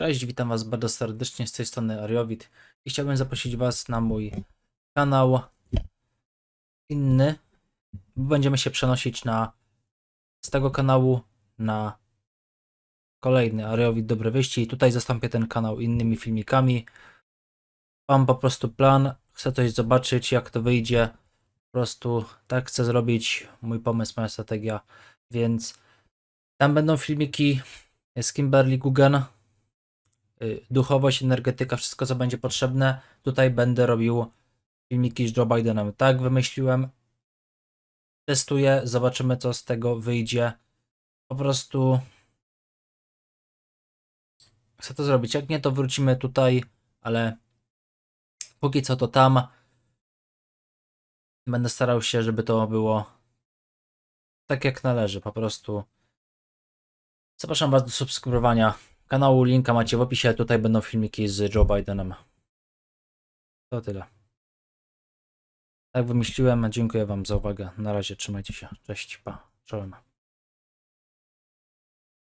Cześć, witam Was bardzo serdecznie z tej strony Ariowit i chciałbym zaprosić Was na mój kanał inny. Będziemy się przenosić na z tego kanału na kolejny Ariowit Dobre Wyjście i tutaj zastąpię ten kanał innymi filmikami. Mam po prostu plan, chcę coś zobaczyć jak to wyjdzie. Po prostu tak chcę zrobić, mój pomysł, moja strategia, więc tam będą filmiki z Kimberly Gugen y, duchowość, energetyka, wszystko co będzie potrzebne. Tutaj będę robił filmiki z Joe Bidenem. Tak wymyśliłem. Testuję, zobaczymy co z tego wyjdzie. Po prostu chcę to zrobić. Jak nie, to wrócimy tutaj, ale póki co to tam. Będę starał się, żeby to było tak jak należy. Po prostu zapraszam Was do subskrybowania kanału, linka macie w opisie, tutaj będą filmiki z Joe Bidenem. To tyle. Tak wymyśliłem, dziękuję Wam za uwagę. Na razie trzymajcie się. Cześć, pa, czołem.